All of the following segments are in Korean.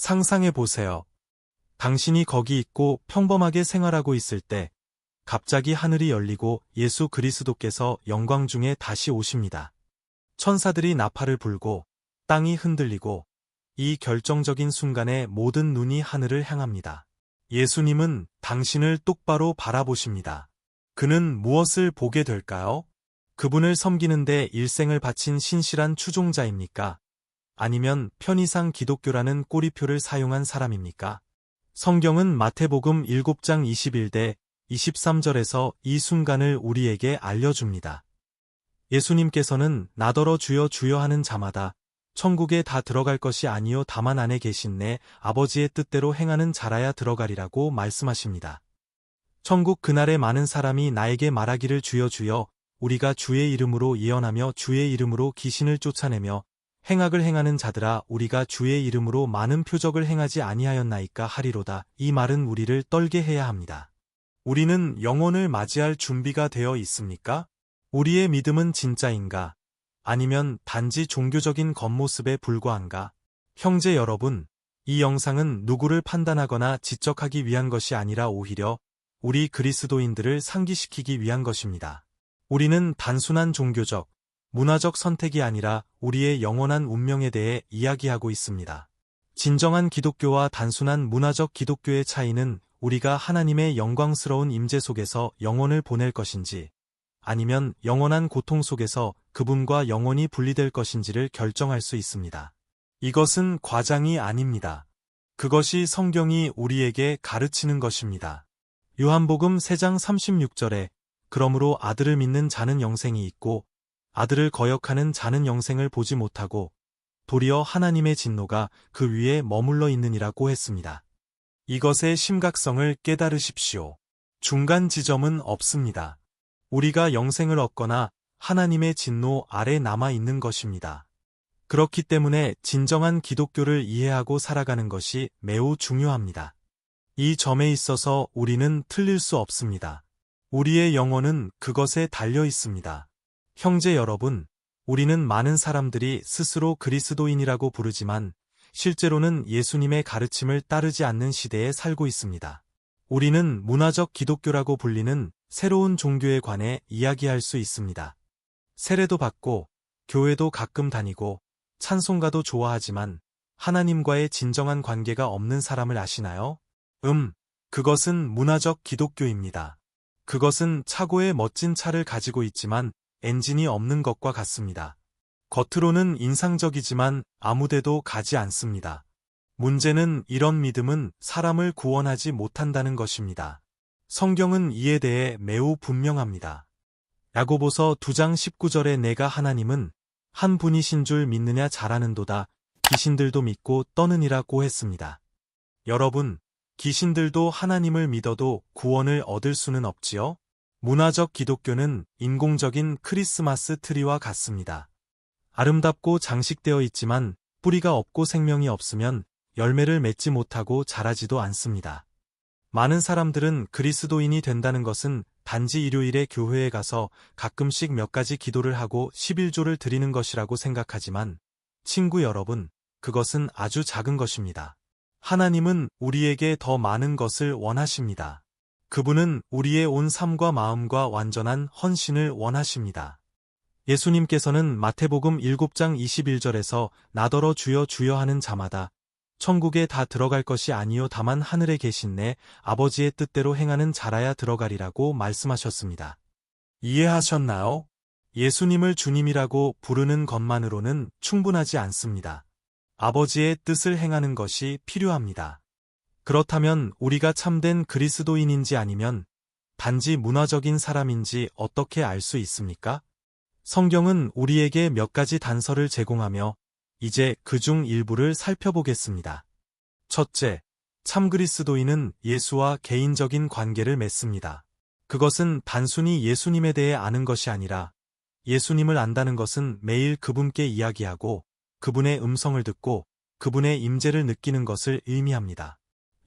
상상해 보세요. 당신이 거기 있고 평범하게 생활하고 있을 때 갑자기 하늘이 열리고 예수 그리스도께서 영광 중에 다시 오십니다. 천사들이 나팔을 불고 땅이 흔들리고 이 결정적인 순간에 모든 눈이 하늘을 향합니다. 예수님은 당신을 똑바로 바라보십니다. 그는 무엇을 보게 될까요? 그분을 섬기는데 일생을 바친 신실한 추종자입니까? 아니면 편의상 기독교라는 꼬리표를 사용한 사람입니까? 성경은 마태복음 7장 21대 23절에서 이 순간을 우리에게 알려줍니다. 예수님께서는 나더러 주여 주여 하는 자마다 천국에 다 들어갈 것이 아니요 다만 안에 계신 내 아버지의 뜻대로 행하는 자라야 들어가리라고 말씀하십니다. 천국 그날에 많은 사람이 나에게 말하기를 주여 주여 우리가 주의 이름으로 예언하며 주의 이름으로 귀신을 쫓아내며 행악을 행하는 자들아 우리가 주의 이름으로 많은 표적을 행하지 아니하였나이까 하리로다. 이 말은 우리를 떨게 해야 합니다. 우리는 영혼을 맞이할 준비가 되어 있습니까? 우리의 믿음은 진짜인가? 아니면 단지 종교적인 겉모습에 불과한가? 형제 여러분, 이 영상은 누구를 판단하거나 지적하기 위한 것이 아니라 오히려 우리 그리스도인들을 상기시키기 위한 것입니다. 우리는 단순한 종교적, 문화적 선택이 아니라 우리의 영원한 운명에 대해 이야기하고 있습니다. 진정한 기독교와 단순한 문화적 기독교의 차이는 우리가 하나님의 영광스러운 임재 속에서 영혼을 보낼 것인지 아니면 영원한 고통 속에서 그분과 영원히 분리될 것인지를 결정할 수 있습니다. 이것은 과장이 아닙니다. 그것이 성경이 우리에게 가르치는 것입니다. 요한복음 3장 36절에 그러므로 아들을 믿는 자는 영생이 있고 아들을 거역하는 자는 영생을 보지 못하고 도리어 하나님의 진노가 그 위에 머물러 있느니라고 했습니다. 이것의 심각성을 깨달으십시오. 중간 지점은 없습니다. 우리가 영생을 얻거나 하나님의 진노 아래 남아 있는 것입니다. 그렇기 때문에 진정한 기독교를 이해하고 살아가는 것이 매우 중요합니다. 이 점에 있어서 우리는 틀릴 수 없습니다. 우리의 영혼은 그것에 달려 있습니다. 형제 여러분, 우리는 많은 사람들이 스스로 그리스도인이라고 부르지만 실제로는 예수님의 가르침을 따르지 않는 시대에 살고 있습니다. 우리는 문화적 기독교라고 불리는 새로운 종교에 관해 이야기할 수 있습니다. 세례도 받고 교회도 가끔 다니고 찬송가도 좋아하지만 하나님과의 진정한 관계가 없는 사람을 아시나요? 음, 그것은 문화적 기독교입니다. 그것은 차고의 멋진 차를 가지고 있지만 엔진이 없는 것과 같습니다. 겉으로는 인상적이지만 아무데도 가지 않습니다. 문제는 이런 믿음은 사람을 구원하지 못한다는 것입니다. 성경은 이에 대해 매우 분명합니다. 야고보서 2장 19절에 내가 하나님은 한 분이신 줄 믿느냐 잘하는도다 귀신들도 믿고 떠느니라고 했습니다. 여러분, 귀신들도 하나님을 믿어도 구원을 얻을 수는 없지요? 문화적 기독교는 인공적인 크리스마스 트리와 같습니다. 아름답고 장식되어 있지만 뿌리가 없고 생명이 없으면 열매를 맺지 못하고 자라지도 않습니다. 많은 사람들은 그리스도인이 된다는 것은 단지 일요일에 교회에 가서 가끔씩 몇 가지 기도를 하고 11조를 드리는 것이라고 생각하지만 친구 여러분, 그것은 아주 작은 것입니다. 하나님은 우리에게 더 많은 것을 원하십니다. 그분은 우리의 온 삶과 마음과 완전한 헌신을 원하십니다. 예수님께서는 마태복음 7장 21절에서 나더러 주여 주여 하는 자마다 천국에 다 들어갈 것이 아니요 다만 하늘에 계신 내 아버지의 뜻대로 행하는 자라야 들어가리라고 말씀하셨습니다. 이해하셨나요? 예수님을 주님이라고 부르는 것만으로는 충분하지 않습니다. 아버지의 뜻을 행하는 것이 필요합니다. 그렇다면 우리가 참된 그리스도인인지 아니면 단지 문화적인 사람인지 어떻게 알 수 있습니까? 성경은 우리에게 몇 가지 단서를 제공하며 이제 그 중 일부를 살펴보겠습니다. 첫째, 참 그리스도인은 예수와 개인적인 관계를 맺습니다. 그것은 단순히 예수님에 대해 아는 것이 아니라 예수님을 안다는 것은 매일 그분께 이야기하고 그분의 음성을 듣고 그분의 임재를 느끼는 것을 의미합니다.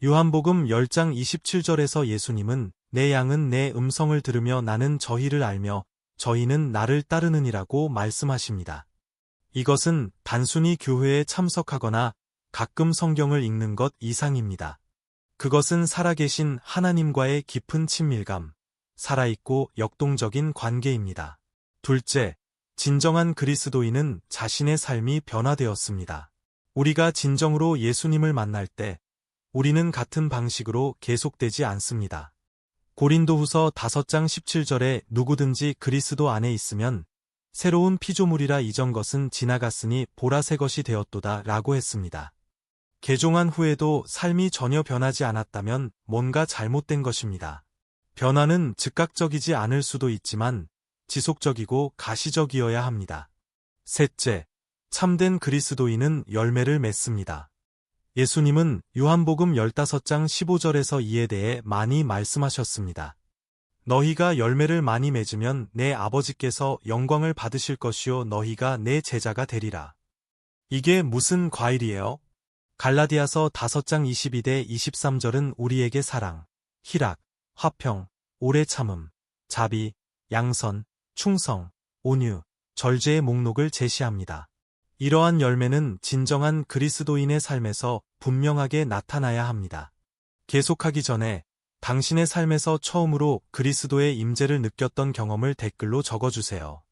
요한복음 10장 27절에서 예수님은 내 양은 내 음성을 들으며 나는 저희를 알며 저희는 나를 따르느니라고 말씀하십니다. 이것은 단순히 교회에 참석하거나 가끔 성경을 읽는 것 이상입니다. 그것은 살아계신 하나님과의 깊은 친밀감, 살아있고 역동적인 관계입니다. 둘째, 진정한 그리스도인은 자신의 삶이 변화되었습니다. 우리가 진정으로 예수님을 만날 때 우리는 같은 방식으로 계속되지 않습니다. 고린도후서 5장 17절에 누구든지 그리스도 안에 있으면 새로운 피조물이라 이전 것은 지나갔으니 보라 새 것이 되었도다 라고 했습니다. 개종한 후에도 삶이 전혀 변하지 않았다면 뭔가 잘못된 것입니다. 변화는 즉각적이지 않을 수도 있지만 지속적이고 가시적이어야 합니다. 셋째, 참된 그리스도인은 열매를 맺습니다. 예수님은 요한복음 15장 15절에서 이에 대해 많이 말씀하셨습니다. 너희가 열매를 많이 맺으면 내 아버지께서 영광을 받으실 것이요 너희가 내 제자가 되리라. 이게 무슨 과일이에요? 갈라디아서 5장 22대 23절은 우리에게 사랑, 희락, 화평, 오래 참음, 자비, 양선, 충성, 온유, 절제의 목록을 제시합니다. 이러한 열매는 진정한 그리스도인의 삶에서 분명하게 나타나야 합니다. 계속하기 전에 당신의 삶에서 처음으로 그리스도의 임재를 느꼈던 경험을 댓글로 적어주세요.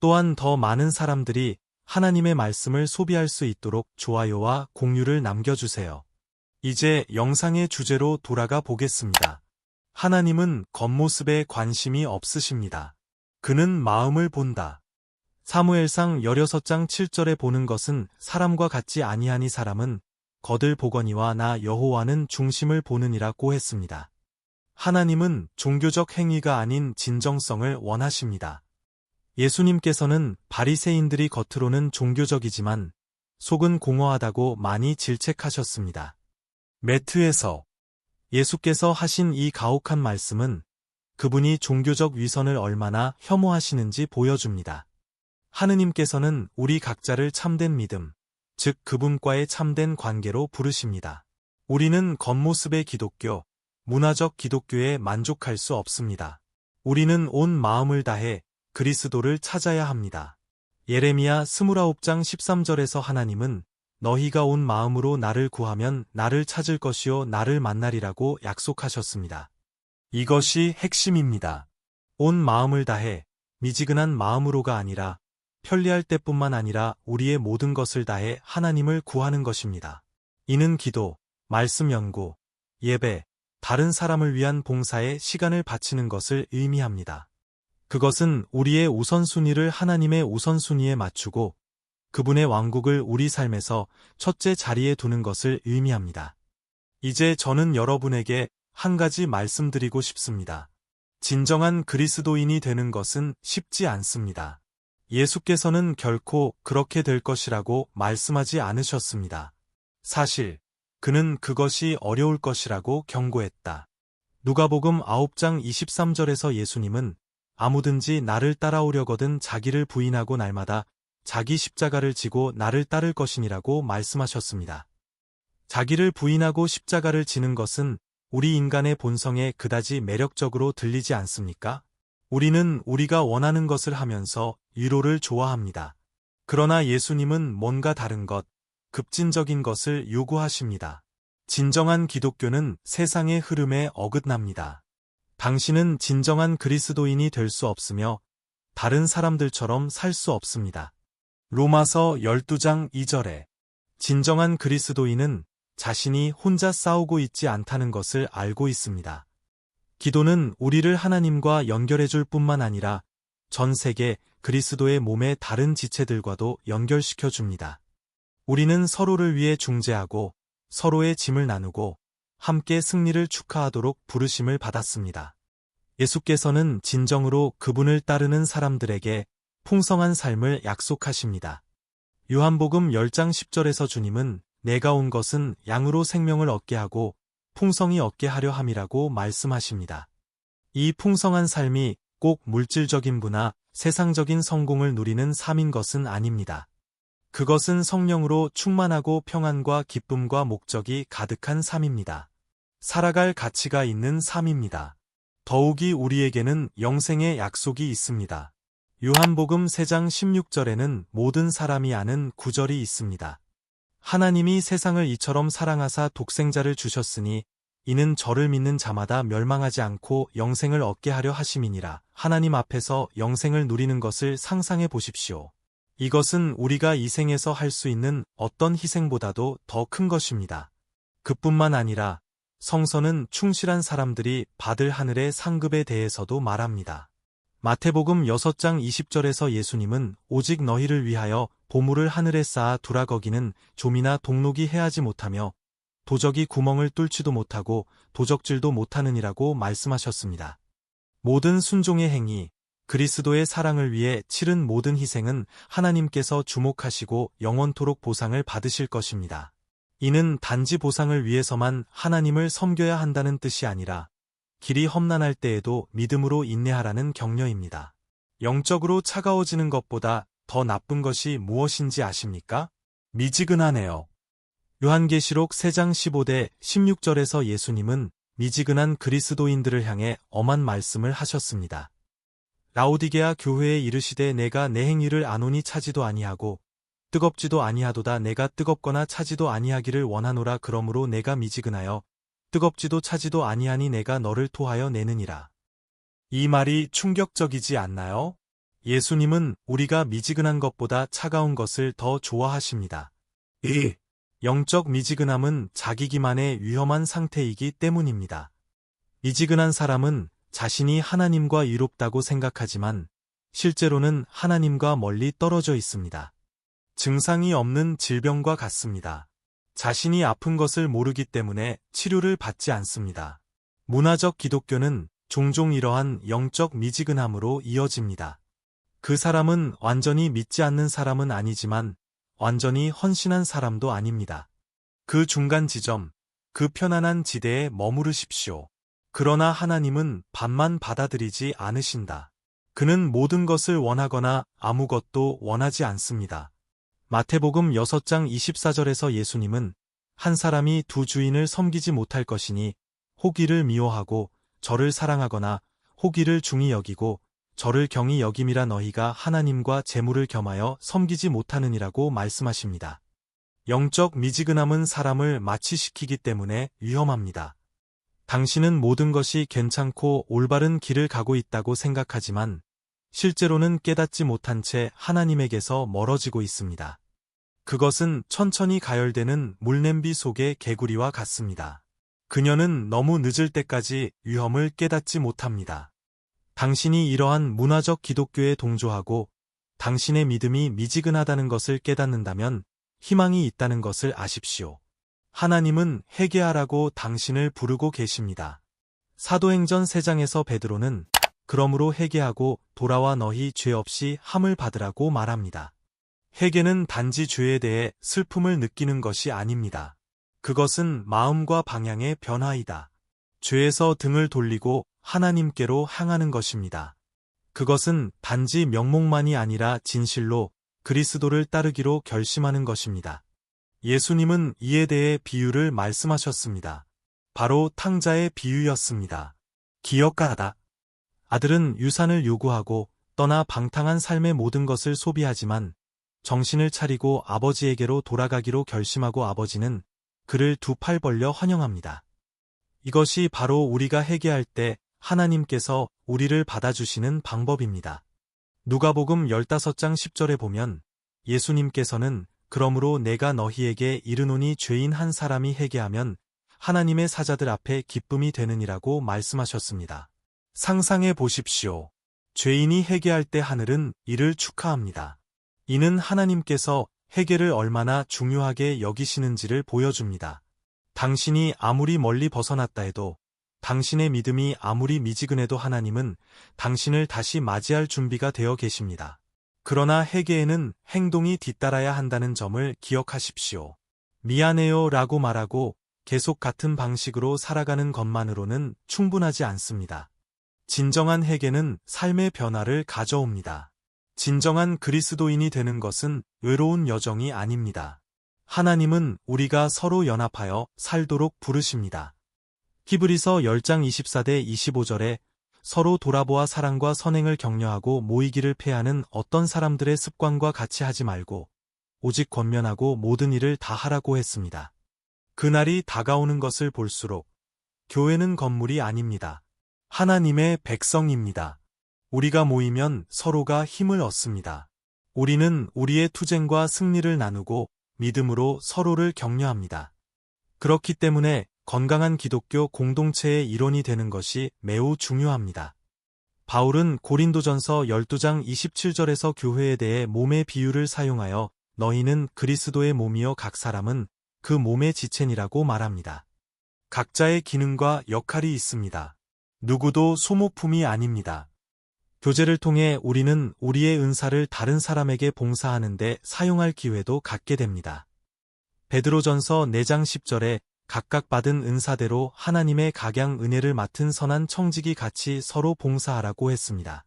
또한 더 많은 사람들이 하나님의 말씀을 소비할 수 있도록 좋아요와 공유를 남겨주세요. 이제 영상의 주제로 돌아가 보겠습니다. 하나님은 겉모습에 관심이 없으십니다. 그는 마음을 본다. 사무엘상 16장 7절에 보는 것은 사람과 같지 아니하니 사람은 거들 보거니와 나 여호와는 중심을 보느니라고 했습니다. 하나님은 종교적 행위가 아닌 진정성을 원하십니다. 예수님께서는 바리새인들이 겉으로는 종교적이지만 속은 공허하다고 많이 질책하셨습니다. 매트에서 예수께서 하신 이 가혹한 말씀은 그분이 종교적 위선을 얼마나 혐오하시는지 보여줍니다. 하느님께서는 우리 각자를 참된 믿음, 즉 그분과의 참된 관계로 부르십니다. 우리는 겉모습의 기독교, 문화적 기독교에 만족할 수 없습니다. 우리는 온 마음을 다해 그리스도를 찾아야 합니다. 예레미야 29장 13절에서 하나님은 너희가 온 마음으로 나를 구하면 나를 찾을 것이요 나를 만나리라고 약속하셨습니다. 이것이 핵심입니다. 온 마음을 다해 미지근한 마음으로가 아니라 편리할 때뿐만 아니라 우리의 모든 것을 다해 하나님을 구하는 것입니다. 이는 기도, 말씀 연구, 예배, 다른 사람을 위한 봉사에 시간을 바치는 것을 의미합니다. 그것은 우리의 우선순위를 하나님의 우선순위에 맞추고 그분의 왕국을 우리 삶에서 첫째 자리에 두는 것을 의미합니다. 이제 저는 여러분에게 한 가지 말씀드리고 싶습니다. 진정한 그리스도인이 되는 것은 쉽지 않습니다. 예수께서는 결코 그렇게 될 것이라고 말씀하지 않으셨습니다. 사실, 그는 그것이 어려울 것이라고 경고했다. 누가복음 9장 23절에서 예수님은 아무든지 나를 따라오려거든 자기를 부인하고 날마다 자기 십자가를 지고 나를 따를 것이니라고 말씀하셨습니다. 자기를 부인하고 십자가를 지는 것은 우리 인간의 본성에 그다지 매력적으로 들리지 않습니까? 우리는 우리가 원하는 것을 하면서 위로를 좋아합니다. 그러나 예수님은 뭔가 다른 것, 급진적인 것을 요구하십니다. 진정한 기독교는 세상의 흐름에 어긋납니다. 당신은 진정한 그리스도인이 될 수 없으며 다른 사람들처럼 살 수 없습니다. 로마서 12장 2절에 진정한 그리스도인은 자신이 혼자 싸우고 있지 않다는 것을 알고 있습니다. 기도는 우리를 하나님과 연결해 줄 뿐만 아니라 전 세계 그리스도의 몸의 다른 지체들과도 연결시켜 줍니다. 우리는 서로를 위해 중재하고 서로의 짐을 나누고 함께 승리를 축하하도록 부르심을 받았습니다. 예수께서는 진정으로 그분을 따르는 사람들에게 풍성한 삶을 약속하십니다. 요한복음 10장 10절에서 주님은 내가 온 것은 양으로 생명을 얻게 하고 풍성히 얻게 하려 함이라고 말씀하십니다. 이 풍성한 삶이 꼭 물질적인 부나 세상적인 성공을 누리는 삶인 것은 아닙니다. 그것은 성령으로 충만하고 평안과 기쁨과 목적이 가득한 삶입니다. 살아갈 가치가 있는 삶입니다. 더욱이 우리에게는 영생의 약속이 있습니다. 요한복음 3장 16절에는 모든 사람이 아는 구절이 있습니다. 하나님이 세상을 이처럼 사랑하사 독생자를 주셨으니 이는 저를 믿는 자마다 멸망하지 않고 영생을 얻게 하려 하심이니라. 하나님 앞에서 영생을 누리는 것을 상상해 보십시오. 이것은 우리가 이 생에서 할 수 있는 어떤 희생보다도 더 큰 것입니다. 그뿐만 아니라 성서는 충실한 사람들이 받을 하늘의 상급에 대해서도 말합니다. 마태복음 6장 20절에서 예수님은 오직 너희를 위하여 보물을 하늘에 쌓아 두라 거기는 좀이나 동록이 해하지 못하며 도적이 구멍을 뚫지도 못하고 도적질도 못하느니라고 말씀하셨습니다. 모든 순종의 행위, 그리스도의 사랑을 위해 치른 모든 희생은 하나님께서 주목하시고 영원토록 보상을 받으실 것입니다. 이는 단지 보상을 위해서만 하나님을 섬겨야 한다는 뜻이 아니라 길이 험난할 때에도 믿음으로 인내하라는 격려입니다. 영적으로 차가워지는 것보다 더 나쁜 것이 무엇인지 아십니까? 미지근하네요. 요한계시록 3장 15대 16절에서 예수님은 미지근한 그리스도인들을 향해 엄한 말씀을 하셨습니다. 라오디게아 교회에 이르시되 내가 내 행위를 아노니 차지도 아니하고 뜨겁지도 아니하도다 내가 뜨겁거나 차지도 아니하기를 원하노라 그러므로 내가 미지근하여 뜨겁지도 차지도 아니하니 내가 너를 토하여 내느니라. 이 말이 충격적이지 않나요? 예수님은 우리가 미지근한 것보다 차가운 것을 더 좋아하십니다. 1. 영적 미지근함은 자기 기만의 위험한 상태이기 때문입니다. 미지근한 사람은 자신이 하나님과 이롭다고 생각하지만 실제로는 하나님과 멀리 떨어져 있습니다. 증상이 없는 질병과 같습니다. 자신이 아픈 것을 모르기 때문에 치료를 받지 않습니다. 문화적 기독교는 종종 이러한 영적 미지근함으로 이어집니다. 그 사람은 완전히 믿지 않는 사람은 아니지만 완전히 헌신한 사람도 아닙니다. 그 중간 지점, 그 편안한 지대에 머무르십시오. 그러나 하나님은 반만 받아들이지 않으신다. 그는 모든 것을 원하거나 아무것도 원하지 않습니다. 마태복음 6장 24절에서 예수님은 한 사람이 두 주인을 섬기지 못할 것이니 호기를 미워하고 저를 사랑하거나 호기를 중히 여기고 저를 경히 여김이라 너희가 하나님과 재물을 겸하여 섬기지 못하느니라고 말씀하십니다. 영적 미지근함은 사람을 마취시키기 때문에 위험합니다. 당신은 모든 것이 괜찮고 올바른 길을 가고 있다고 생각하지만 실제로는 깨닫지 못한 채 하나님에게서 멀어지고 있습니다. 그것은 천천히 가열되는 물냄비 속의 개구리와 같습니다. 그녀는 너무 늦을 때까지 위험을 깨닫지 못합니다. 당신이 이러한 문화적 기독교에 동조하고 당신의 믿음이 미지근하다는 것을 깨닫는다면 희망이 있다는 것을 아십시오. 하나님은 회개하라고 당신을 부르고 계십니다. 사도행전 3장에서 베드로는 그러므로 회개하고 돌아와 너희 죄 없이 함을 받으라고 말합니다. 회개는 단지 죄에 대해 슬픔을 느끼는 것이 아닙니다. 그것은 마음과 방향의 변화이다. 죄에서 등을 돌리고 하나님께로 향하는 것입니다. 그것은 단지 명목만이 아니라 진실로 그리스도를 따르기로 결심하는 것입니다. 예수님은 이에 대해 비유를 말씀하셨습니다. 바로 탕자의 비유였습니다. 기억하다. 아들은 유산을 요구하고 떠나 방탕한 삶의 모든 것을 소비하지만 정신을 차리고 아버지에게로 돌아가기로 결심하고 아버지는 그를 두 팔 벌려 환영합니다. 이것이 바로 우리가 회개할 때 하나님께서 우리를 받아주시는 방법입니다. 누가복음 15장 10절에 보면 예수님께서는 그러므로 내가 너희에게 이르노니 죄인 한 사람이 회개하면 하나님의 사자들 앞에 기쁨이 되느니라고 말씀하셨습니다. 상상해 보십시오. 죄인이 회개할 때 하늘은 이를 축하합니다. 이는 하나님께서 회개를 얼마나 중요하게 여기시는지를 보여줍니다. 당신이 아무리 멀리 벗어났다 해도 당신의 믿음이 아무리 미지근해도 하나님은 당신을 다시 맞이할 준비가 되어 계십니다. 그러나 회개에는 행동이 뒤따라야 한다는 점을 기억하십시오. 미안해요 라고 말하고 계속 같은 방식으로 살아가는 것만으로는 충분하지 않습니다. 진정한 회개는 삶의 변화를 가져옵니다. 진정한 그리스도인이 되는 것은 외로운 여정이 아닙니다. 하나님은 우리가 서로 연합하여 살도록 부르십니다. 히브리서 10장 24대 25절에 서로 돌아보아 사랑과 선행을 격려하고 모이기를 패하는 어떤 사람들의 습관과 같이 하지 말고 오직 권면하고 모든 일을 다 하라고 했습니다. 그날이 다가오는 것을 볼수록 교회는 건물이 아닙니다. 하나님의 백성입니다. 우리가 모이면 서로가 힘을 얻습니다. 우리는 우리의 투쟁과 승리를 나누고 믿음으로 서로를 격려합니다. 그렇기 때문에 건강한 기독교 공동체의 일원이 되는 것이 매우 중요합니다. 바울은 고린도전서 12장 27절에서 교회에 대해 몸의 비유를 사용하여 너희는 그리스도의 몸이여 각 사람은 그 몸의 지체니라고 말합니다. 각자의 기능과 역할이 있습니다. 누구도 소모품이 아닙니다. 교제를 통해 우리는 우리의 은사를 다른 사람에게 봉사하는데 사용할 기회도 갖게 됩니다. 베드로전서 4장 10절에 각각 받은 은사대로 하나님의 각양 은혜를 맡은 선한 청직이 같이 서로 봉사하라고 했습니다.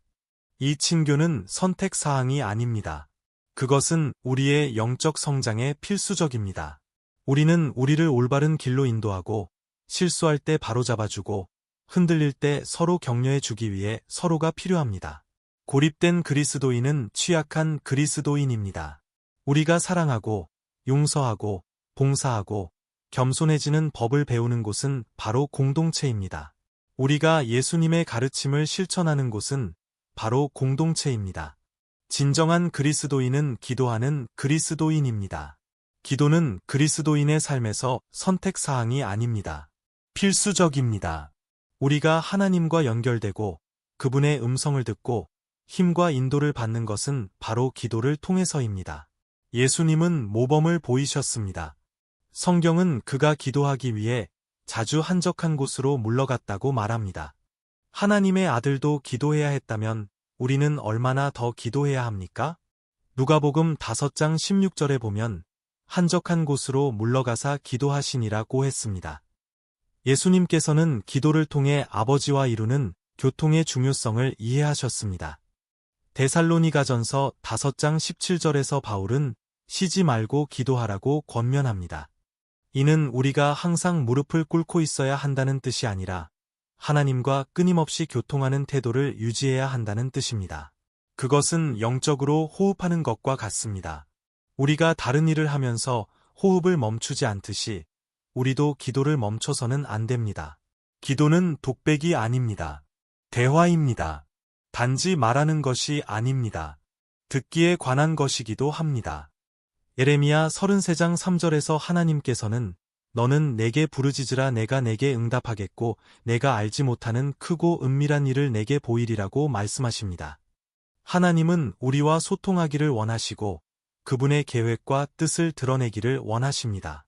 이 친교는 선택 사항이 아닙니다. 그것은 우리의 영적 성장에 필수적입니다. 우리는 우리를 올바른 길로 인도하고 실수할 때 바로잡아주고 흔들릴 때 서로 격려해 주기 위해 서로가 필요합니다. 고립된 그리스도인은 취약한 그리스도인입니다. 우리가 사랑하고 용서하고 봉사하고 겸손해지는 법을 배우는 곳은 바로 공동체입니다. 우리가 예수님의 가르침을 실천하는 곳은 바로 공동체입니다. 진정한 그리스도인은 기도하는 그리스도인입니다. 기도는 그리스도인의 삶에서 선택사항이 아닙니다. 필수적입니다. 우리가 하나님과 연결되고 그분의 음성을 듣고 힘과 인도를 받는 것은 바로 기도를 통해서입니다. 예수님은 모범을 보이셨습니다. 성경은 그가 기도하기 위해 자주 한적한 곳으로 물러갔다고 말합니다. 하나님의 아들도 기도해야 했다면 우리는 얼마나 더 기도해야 합니까? 누가복음 5장 16절에 보면 한적한 곳으로 물러가사 기도하시니라고 했습니다. 예수님께서는 기도를 통해 아버지와 이루는 교통의 중요성을 이해하셨습니다. 데살로니가전서 5장 17절에서 바울은 쉬지 말고 기도하라고 권면합니다. 이는 우리가 항상 무릎을 꿇고 있어야 한다는 뜻이 아니라 하나님과 끊임없이 교통하는 태도를 유지해야 한다는 뜻입니다. 그것은 영적으로 호흡하는 것과 같습니다. 우리가 다른 일을 하면서 호흡을 멈추지 않듯이 우리도 기도를 멈춰서는 안 됩니다. 기도는 독백이 아닙니다. 대화입니다. 단지 말하는 것이 아닙니다. 듣기에 관한 것이기도 합니다. 예레미야 33장 3절에서 하나님께서는 너는 내게 부르짖으라 내가 내게 응답하겠고 내가 알지 못하는 크고 은밀한 일을 내게 보이리라고 말씀하십니다. 하나님은 우리와 소통하기를 원하시고 그분의 계획과 뜻을 드러내기를 원하십니다.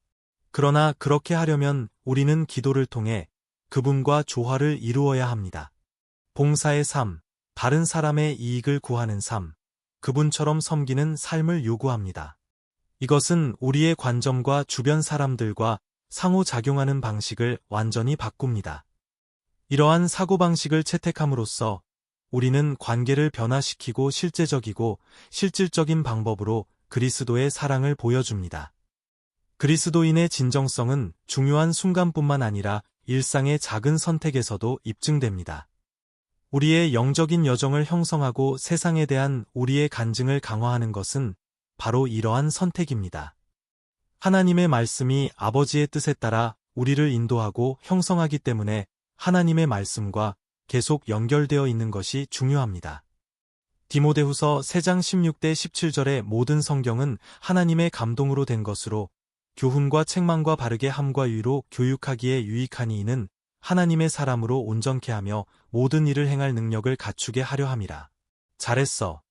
그러나 그렇게 하려면 우리는 기도를 통해 그분과 조화를 이루어야 합니다. 봉사의 삶, 다른 사람의 이익을 구하는 삶, 그분처럼 섬기는 삶을 요구합니다. 이것은 우리의 관점과 주변 사람들과 상호작용하는 방식을 완전히 바꿉니다. 이러한 사고방식을 채택함으로써 우리는 관계를 변화시키고 실제적이고 실질적인 방법으로 그리스도의 사랑을 보여줍니다. 그리스도인의 진정성은 중요한 순간뿐만 아니라 일상의 작은 선택에서도 입증됩니다. 우리의 영적인 여정을 형성하고 세상에 대한 우리의 간증을 강화하는 것은 바로 이러한 선택입니다. 하나님의 말씀이 아버지의 뜻에 따라 우리를 인도하고 형성하기 때문에 하나님의 말씀과 계속 연결되어 있는 것이 중요합니다. 디모데후서 3장 16대 17절의 모든 성경은 하나님의 감동으로 된 것으로 교훈과 책망과 바르게 함과 유로 교육하기에 유익하니 이는 하나님의 사람으로 온전케 하며 모든 일을 행할 능력을 갖추게 하려 함이라. 잘했어.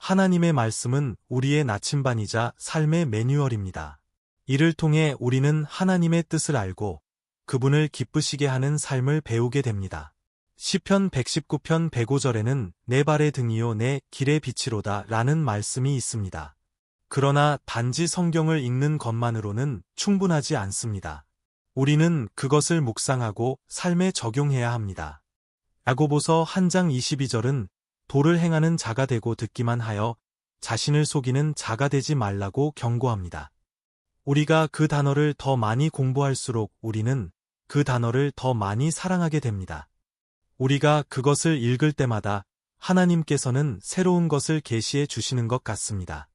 하나님의 말씀은 우리의 나침반이자 삶의 매뉴얼입니다. 이를 통해 우리는 하나님의 뜻을 알고 그분을 기쁘시게 하는 삶을 배우게 됩니다. 시편 119편 105절에는 내 발의 등이요 내 길의 빛이로다 라는 말씀이 있습니다. 그러나 단지 성경을 읽는 것만으로는 충분하지 않습니다. 우리는 그것을 묵상하고 삶에 적용해야 합니다. 야고보서 한장 22절은 도를 행하는 자가 되고 듣기만 하여 자신을 속이는 자가 되지 말라고 경고합니다. 우리가 그 단어를 더 많이 공부할수록 우리는 그 단어를 더 많이 사랑하게 됩니다. 우리가 그것을 읽을 때마다 하나님께서는 새로운 것을 계시해 주시는 것 같습니다.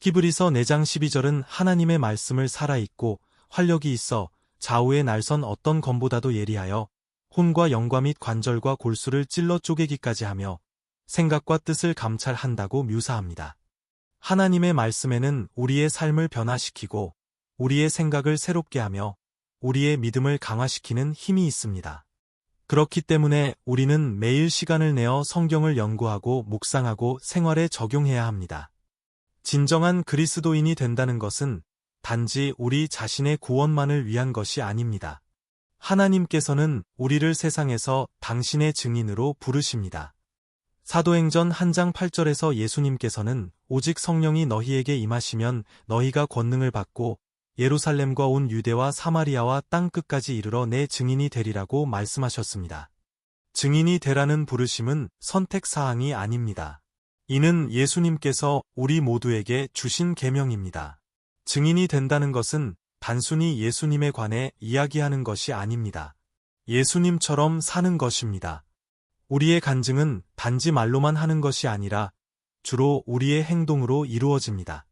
히브리서 4장 12절은 하나님의 말씀을 살아있고 활력이 있어 좌우의 날선 어떤 검보다도 예리하여 혼과 영과 및 관절과 골수를 찔러 쪼개기까지 하며 생각과 뜻을 감찰한다고 묘사합니다. 하나님의 말씀에는 우리의 삶을 변화시키고 우리의 생각을 새롭게 하며 우리의 믿음을 강화시키는 힘이 있습니다. 그렇기 때문에 우리는 매일 시간을 내어 성경을 연구하고 묵상하고 생활에 적용해야 합니다. 진정한 그리스도인이 된다는 것은 단지 우리 자신의 구원만을 위한 것이 아닙니다. 하나님께서는 우리를 세상에서 당신의 증인으로 부르십니다. 사도행전 한 장 8절에서 예수님께서는 오직 성령이 너희에게 임하시면 너희가 권능을 받고 예루살렘과 온 유대와 사마리아와 땅 끝까지 이르러 내 증인이 되리라고 말씀하셨습니다. 증인이 되라는 부르심은 선택 사항이 아닙니다. 이는 예수님께서 우리 모두에게 주신 계명입니다. 증인이 된다는 것은 단순히 예수님에 관해 이야기하는 것이 아닙니다. 예수님처럼 사는 것입니다. 우리의 간증은 단지 말로만 하는 것이 아니라 주로 우리의 행동으로 이루어집니다.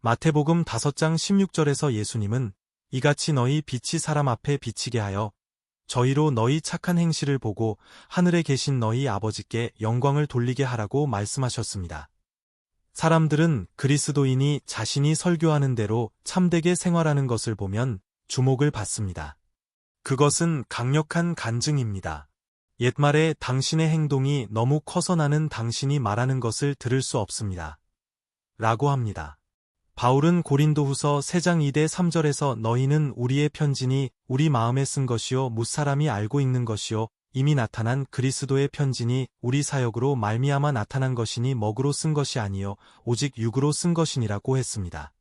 마태복음 5장 16절에서 예수님은 이같이 너희 빛이 사람 앞에 비치게 하여 저희로 너희 착한 행실을 보고 하늘에 계신 너희 아버지께 영광을 돌리게 하라고 말씀하셨습니다. 사람들은 그리스도인이 자신이 설교하는 대로 참되게 생활하는 것을 보면 주목을 받습니다. 그것은 강력한 간증입니다. 옛말에 당신의 행동이 너무 커서 나는 당신이 말하는 것을 들을 수 없습니다. 라고 합니다. 바울은 고린도후서 3장 2대 3절에서 너희는 우리의 편지니 우리 마음에 쓴 것이요 무사람이 알고 있는 것이요 이미 나타난 그리스도의 편지니 우리 사역으로 말미암아 나타난 것이니 먹으로 쓴 것이 아니요 오직 육으로 쓴 것이니라고 했습니다.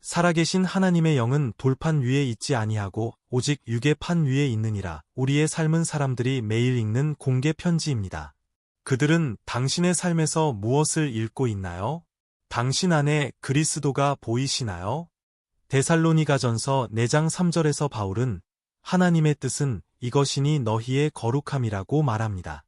살아계신 하나님의 영은 돌판 위에 있지 아니하고 오직 육의 판 위에 있느니라. 우리의 삶은 사람들이 매일 읽는 공개 편지입니다. 그들은 당신의 삶에서 무엇을 읽고 있나요? 당신 안에 그리스도가 보이시나요? 데살로니가 전서 4장 3절에서 바울은 하나님의 뜻은 이것이니 너희의 거룩함이라고 말합니다.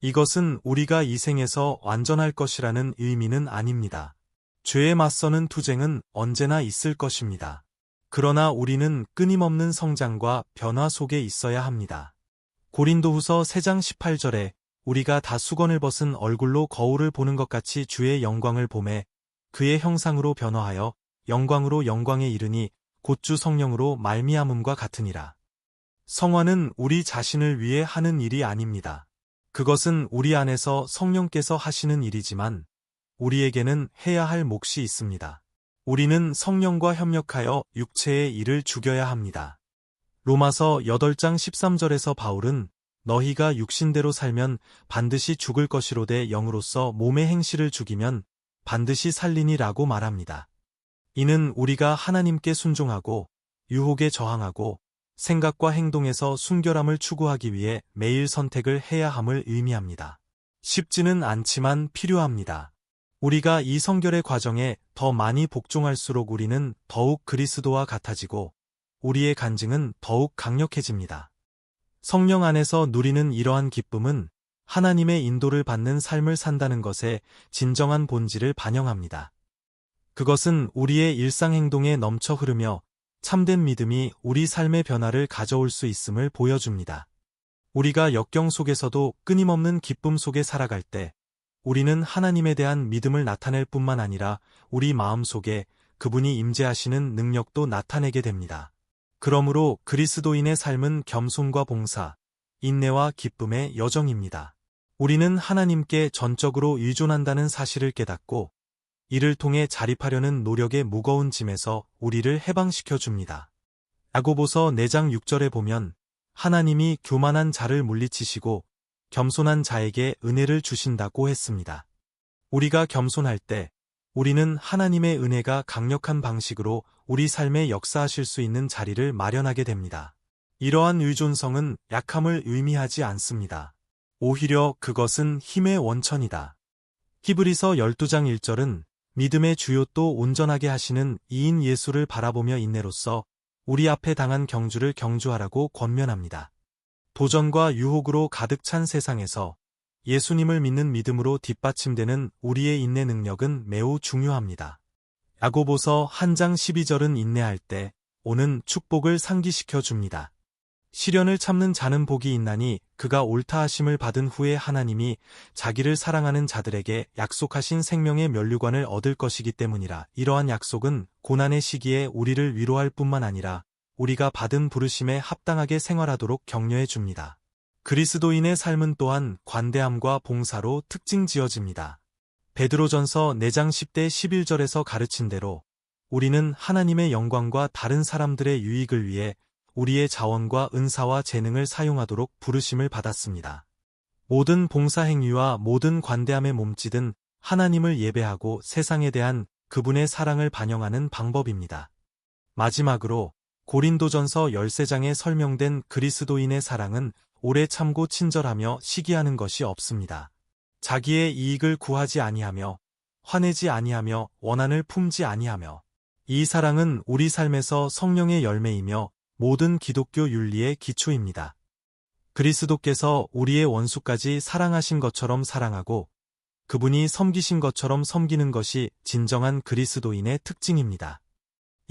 이것은 우리가 이 생에서 완전할 것이라는 의미는 아닙니다. 죄에 맞서는 투쟁은 언제나 있을 것입니다. 그러나 우리는 끊임없는 성장과 변화 속에 있어야 합니다. 고린도후서 3장 18절에 우리가 다 수건을 벗은 얼굴로 거울을 보는 것 같이 주의 영광을 봄에 그의 형상으로 변화하여 영광으로 영광에 이르니 곧주 성령으로 말미암음과 같으니라. 성화는 우리 자신을 위해 하는 일이 아닙니다. 그것은 우리 안에서 성령께서 하시는 일이지만 우리에게는 해야 할 몫이 있습니다. 우리는 성령과 협력하여 육체의 일을 죽여야 합니다. 로마서 8장 13절에서 바울은 너희가 육신대로 살면 반드시 죽을 것이로되 영으로서 몸의 행실을 죽이면 반드시 살리니라고 말합니다. 이는 우리가 하나님께 순종하고 유혹에 저항하고 생각과 행동에서 순결함을 추구하기 위해 매일 선택을 해야 함을 의미합니다. 쉽지는 않지만 필요합니다. 우리가 이 성결의 과정에 더 많이 복종할수록 우리는 더욱 그리스도와 같아지고 우리의 간증은 더욱 강력해집니다. 성령 안에서 누리는 이러한 기쁨은 하나님의 인도를 받는 삶을 산다는 것에 진정한 본질을 반영합니다. 그것은 우리의 일상 행동에 넘쳐 흐르며 참된 믿음이 우리 삶의 변화를 가져올 수 있음을 보여줍니다. 우리가 역경 속에서도 끊임없는 기쁨 속에 살아갈 때 우리는 하나님에 대한 믿음을 나타낼 뿐만 아니라 우리 마음 속에 그분이 임재하시는 능력도 나타내게 됩니다. 그러므로 그리스도인의 삶은 겸손과 봉사, 인내와 기쁨의 여정입니다. 우리는 하나님께 전적으로 의존한다는 사실을 깨닫고 이를 통해 자립하려는 노력의 무거운 짐에서 우리를 해방시켜 줍니다. 야고보서 4장 6절에 보면 하나님이 교만한 자를 물리치시고 겸손한 자에게 은혜를 주신다고 했습니다. 우리가 겸손할 때 우리는 하나님의 은혜가 강력한 방식으로 우리 삶에 역사하실 수 있는 자리를 마련하게 됩니다. 이러한 의존성은 약함을 의미하지 않습니다. 오히려 그것은 힘의 원천이다. 히브리서 12장 1절은 믿음의 주요 또 온전하게 하시는 이인 예수를 바라보며 인내로서 우리 앞에 당한 경주를 경주하라고 권면합니다. 도전과 유혹으로 가득 찬 세상에서 예수님을 믿는 믿음으로 뒷받침되는 우리의 인내 능력은 매우 중요합니다. 야고보서 한 장 12절은 인내할 때 오는 축복을 상기시켜 줍니다. 시련을 참는 자는 복이 있나니 그가 옳다 하심을 받은 후에 하나님이 자기를 사랑하는 자들에게 약속하신 생명의 면류관을 얻을 것이기 때문이라. 이러한 약속은 고난의 시기에 우리를 위로할 뿐만 아니라 우리가 받은 부르심에 합당하게 생활하도록 격려해 줍니다. 그리스도인의 삶은 또한 관대함과 봉사로 특징 지어집니다. 베드로전서 4장 10대 11절에서 가르친 대로 우리는 하나님의 영광과 다른 사람들의 유익을 위해 우리의 자원과 은사와 재능을 사용하도록 부르심을 받았습니다. 모든 봉사 행위와 모든 관대함에 몸짓은 하나님을 예배하고 세상에 대한 그분의 사랑을 반영하는 방법입니다. 마지막으로 고린도전서 13장에 설명된 그리스도인의 사랑은 오래 참고 친절하며 시기하는 것이 없습니다. 자기의 이익을 구하지 아니하며 화내지 아니하며 원한을 품지 아니하며 이 사랑은 우리 삶에서 성령의 열매이며 모든 기독교 윤리의 기초입니다. 그리스도께서 우리의 원수까지 사랑하신 것처럼 사랑하고 그분이 섬기신 것처럼 섬기는 것이 진정한 그리스도인의 특징입니다.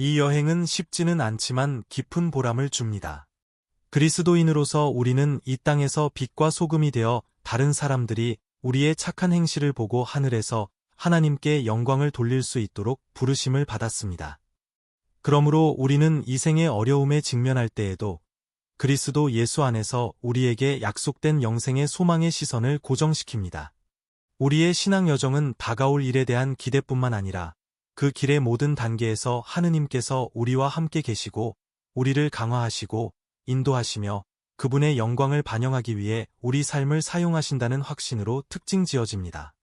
이 여행은 쉽지는 않지만 깊은 보람을 줍니다. 그리스도인으로서 우리는 이 땅에서 빛과 소금이 되어 다른 사람들이 우리의 착한 행실을 보고 하늘에서 하나님께 영광을 돌릴 수 있도록 부르심을 받았습니다. 그러므로 우리는 이 생의 어려움에 직면할 때에도 그리스도 예수 안에서 우리에게 약속된 영생의 소망의 시선을 고정시킵니다. 우리의 신앙 여정은 다가올 일에 대한 기대뿐만 아니라 그 길의 모든 단계에서 하느님께서 우리와 함께 계시고 우리를 강화하시고 인도하시며 그분의 영광을 반영하기 위해 우리 삶을 사용하신다는 확신으로 특징 지어집니다.